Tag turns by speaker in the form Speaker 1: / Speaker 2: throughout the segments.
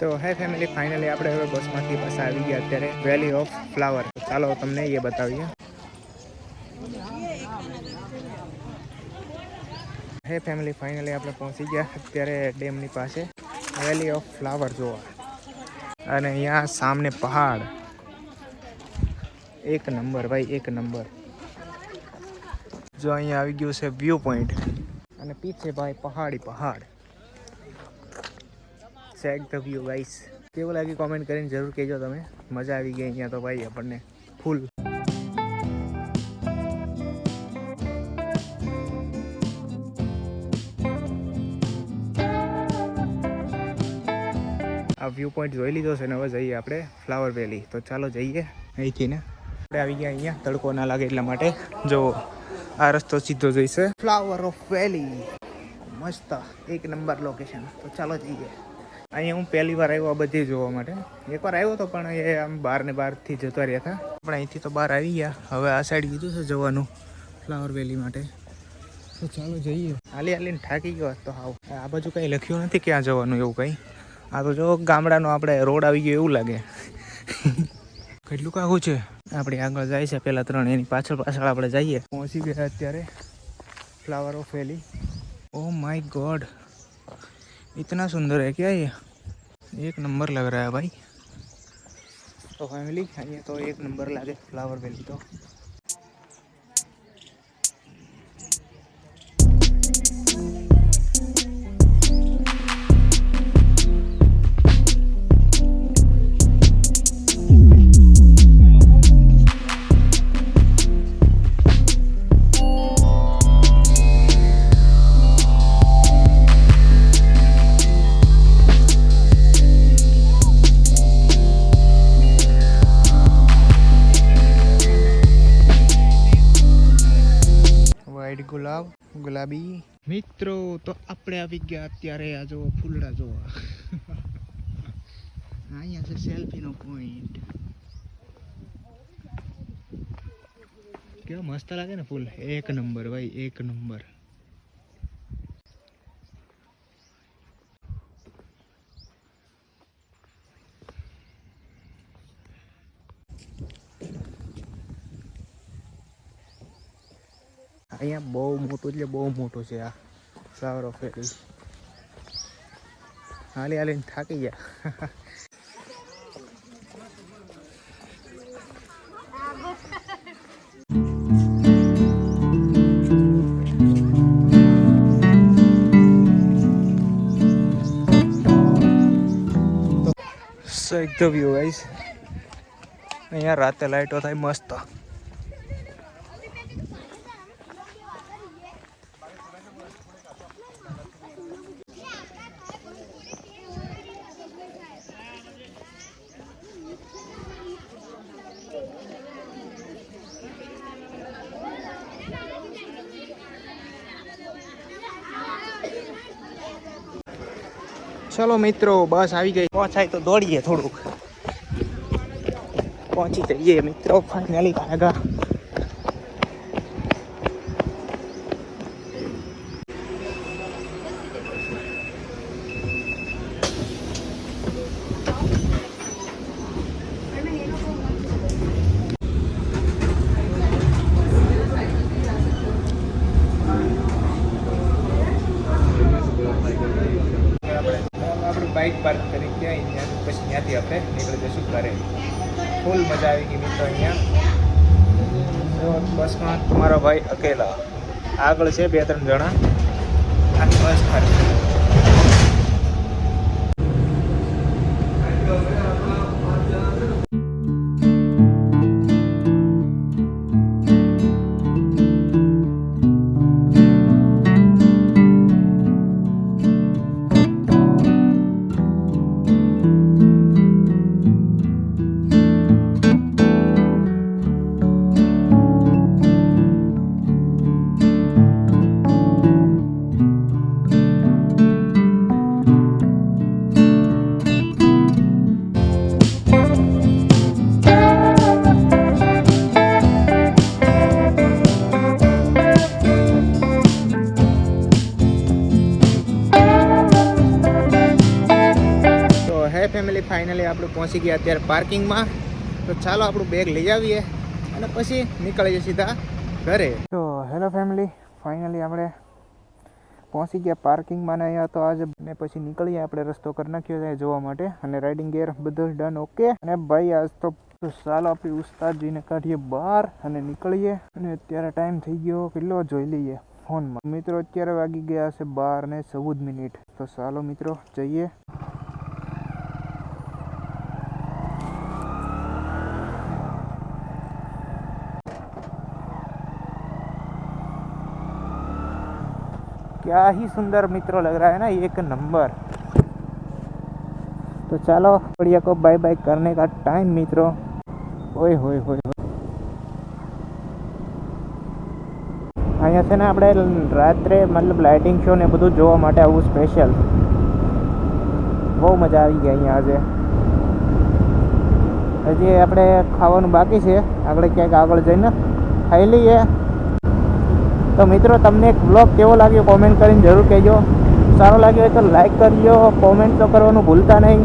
Speaker 1: તો હે family finally આપણે હવે બસમાંથી પાસે આવી ગયા અત્યારે. વેલી ઓફ ફ્લાવર ચાલો તમને એ બતાવીએ. હે ફેમિલી ફાઇનલી આપણે પહોંચી ગયા અત્યારે ડેમની પાસે. વેલી ઓફ ફ્લાવર જોવા. અને અહીંયા સામને પહાડ. એક નંબર ભાઈ, એક નંબર. જો અહીંયા આવી ગયું છે વ્યૂ પોઈન્ટ અને પીછે ભાઈ પહાડી પહાડ. ચેક ધ વ્યૂ ગાઈસ કેવું લાગે કોમેન્ટ કરીને જરૂર કહેજો તમે. મજા આવી ગઈ અહીંયા તો ભાઈ આપણને. ફૂલ આ વ્યૂ પોઈન્ટ જોઈ લીધો છે ને હવે જઈએ આપણે ફ્લાવર વેલી તો ચાલો જઈએ અહીંથી ને. આપણે આવી ગયા અહીંયા તડકો ના લાગે એટલા માટે. જો, આ રસ્તો સીધો જઈશે. ફ્લાવર ઓફ વેલી મસ્ત. એક નંબર લોકેશન તો ચાલો જઈએ. અહીંયા હું પહેલી વાર આવ્યો આ બધી જોવા માટે એકવાર આવ્યો તો પણ એ આમ બહાર ને બહારથી જતા રહ્યા હતા પણ અહીંથી તો બહાર આવી ગયા હવે આ સાઈડ કીધું છે જવાનું ફ્લાવર વેલી માટે તો ચાલો જઈએ હાલી હાલીને થાકી ગયો તો હાવ આ બાજુ કંઈ લખ્યું નથી ક્યાં જવાનું એવું કંઈ આ તો જો ગામડાનો આપણે રોડ આવી ગયો એવું લાગે કેટલું કાગું છે આપણે આગળ જાય છે પહેલાં ત્રણ એની પાછળ પાછળ આપણે જઈએ પહોંચી ગયા અત્યારે flower of valley oh my God इतना सुंदर है क्या ये एक नंबर लग रहा है भाई तो फैमिली ये तो एक नंबर लगे फ्लावर वैली तो ગુલાબી. મિત્રો, તો આપણે આવી ગયા અત્યારે આ જો ફૂલડા જોવા અહીંયા છે સેલ્ફીનો પોઈન્ટ. કેવા મસ્ત લાગે ને ફૂલ? એક નંબર ભાઈ, એક નંબર અહીંયા બહુ મોટું એટલે બહુ મોટું છે આ ફ્લાવર ઓફ એરી હાલી હાલીને થાકી ગયા. એકદમ વ્યૂ ગાઈસ અહીંયા રાતે લાઈટો થાય મસ્ત. ચલો મિત્રો બસ આવી ગઈ. પહોંચાય તો દોડીએ થોડુંક. પહોંચી જઈએ મિત્રો ફાઇનલી આગા આપણે બાઇક પાર્ક કરી ત્યાં ત્યાં પછી ત્યાંથી જઈશું ઘરે ફૂલ મજા આવી ગઈ મિત્રો અહીંયા. બસમાં મારા ભાઈ અકેલા. આગળ છે બે ત્રણ જણા. આખી બસ ખાલી. આપણે પહોંચી ગયા અત્યારે પાર્કિંગમાં. તો ચાલો આપણું બેગ લઈ આવીએ અને પછી નીકળીએ સીધા ઘરે. તો હેલો ફેમિલી ફાઇનલી આપણે પહોંચી ગયા પાર્કિંગમાં ને અહીંયા તો આજે ને પછી નીકળીએ આપણે, રસ્તો કરી નાખ્યો છે જોવા માટે અને રાઇડિંગ ગેર બધું ડન ઓકે અને ભાઈ, આજ તો ચાલો આપણી ઉસ્તાદજીને કાઢીએ બહાર અને નીકળીએ. અને અત્યારે ટાઈમ થઈ ગયો કેટલો જોઈ લઈએ ફોનમાં. મિત્રો અત્યારે વાગી ગયા છે બાર ને ચૌદ મિનિટ. તો ચાલો મિત્રો, જઈએ. क्या ही सुंदर मित्रों लग रहा है ना एक नंबर तो चलो बढ़िया को बाय बाय करने का टाइम मित्रों ओए होए होए होए અહીંયા છે ને આપણે રાત્રે મતલબ લાઇટિંગ શો ને બધું જોવા માટે આવું સ્પેશિયલ બહુ મજા આવી ગઈ અહીંયા આજે હજી આપણે ખાવાનું બાકી છે આપણે ક્યાંક આગળ જઈને ખાઈ લઈએ તો મિત્રો, તમને એક બ્લોગ કેવો લાગ્યો કોમેન્ટ કરીને જરૂર કહેજો. સારો લાગ્યો હોય તો લાઈક કરજો કોમેન્ટ તો કરવાનું ભૂલતા નહીં.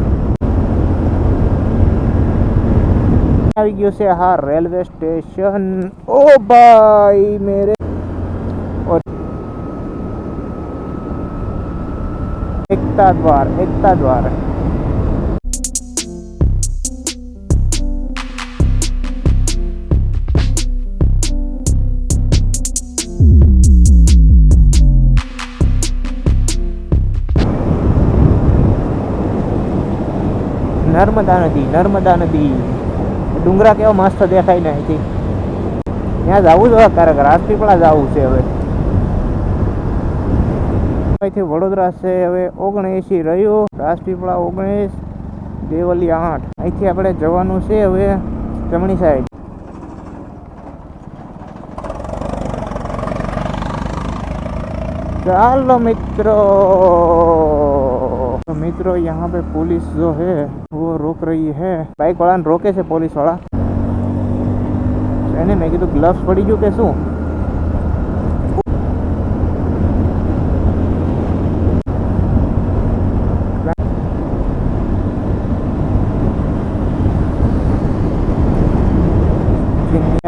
Speaker 1: આવી ગયું છે હા રેલવે સ્ટેશન ઓ ભાઈ, મેરે એકતા દ્વાર એકતા દ્વાર. નર્મદા નદી નર્મદા નદી. ડુંગરા કેવા મસ્ત દેખાય ને અહીંથી. ત્યાં જવું જોઈએ ક્યારેક, રાજપીપળા જવું છે હવે. અહીંથી વડોદરા છે, હવે ઓગણએંસી રહ્યું, રાજપીપળા ઓગણીસ દેવલી આઠ. અહીંથી આપણે જવાનું છે હવે જમણી સાઈડ ચાલો મિત્રો. तो मित्रों यहाँ पे पुलिस जो है वो रोक रही है बाइक वाला ने रोके છે પોલીસ વાળા એને મેં કીધું ગ્લવ્સ પડી ગયું કે શું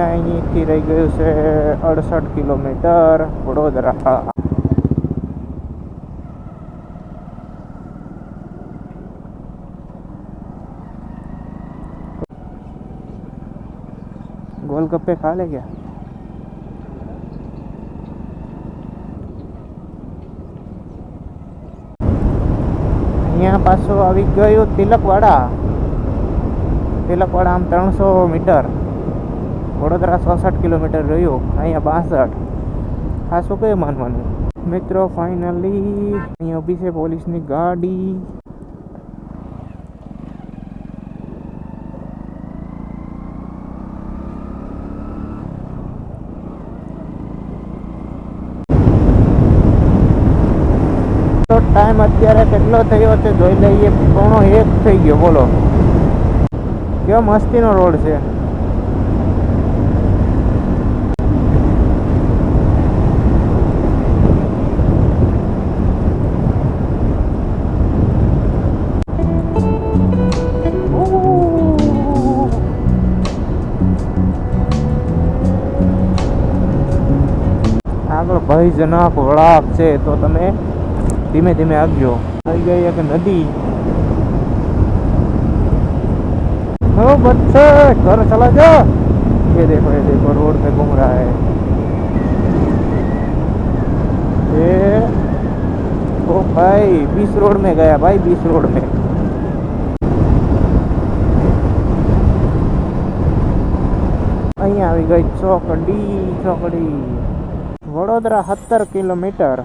Speaker 1: અહીંથી રહી ગયું છે અડસઠ કિલોમીટર વડોદરા गोलगप्पे खा ले क्या અહીંયા પાછું આવી ગયું તિલકવાડા તિલકવાડા આમ ત્રણસો મીટર વડોદરા ચોસઠ કિલોમીટર રહ્યું અહીંયા બાસઠ ખાસું કયું માનવાનું મિત્રો ફાઇનલી અહીંયા ઊભી છે પોલીસની ગાડી તો ટાઈમ અત્યારે કેટલો થયો છે જોઈ લઈએ. પોણો એક થઈ ગયો. બોલો. કેવો મસ્તીનો રોડ છે. આગળ ભયજનક વળાંક છે. તો તમે ધીમે ધીમે આગજો આવી ગઈ એક નદી हो बच्चे घर चला जा ये देखो ये देखो रोड पे घूम रहा है ये ओ भाई बीस रोड में गया भाई बीस रोड में અહીંયા આવી ગઈ ચોકડી ચોકડી વડોદરા સત્તર કિલોમીટર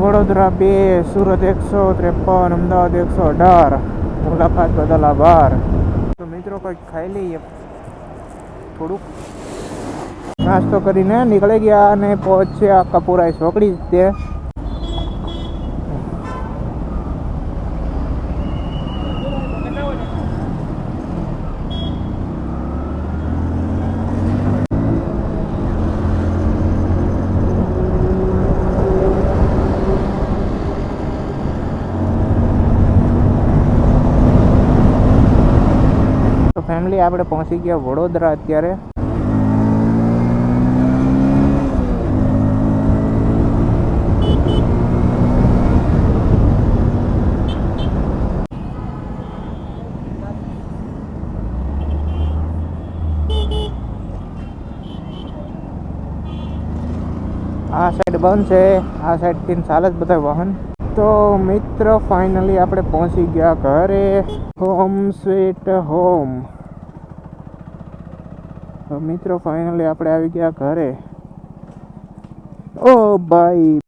Speaker 1: વડોદરા બે, સુરત એકસો ત્રેપન, અમદાવાદ એકસો અઢાર, મુલાકાત બદલ આભાર. તો મિત્રો કંઈક ખાઈ લઈએ. થોડુંક નાસ્તો કરીને નીકળી ગયા અને પહોંચ્યા કપૂરાઈ સોકડી તે. ફાઇનલી આપણે પહોંચી ગયા વડોદરા અત્યારે. આ સાઈડ બંધ છે, આ સાઈડથી ચાલે જ બધા વાહન. તો મિત્ર ફાઇનલી આપણે પહોંચી ગયા ઘરે. હોમ સ્વીટ હોમ મિત્રો ફાઇનલી આપણે આવી ગયા ઘરે. ઓ ભાઈ.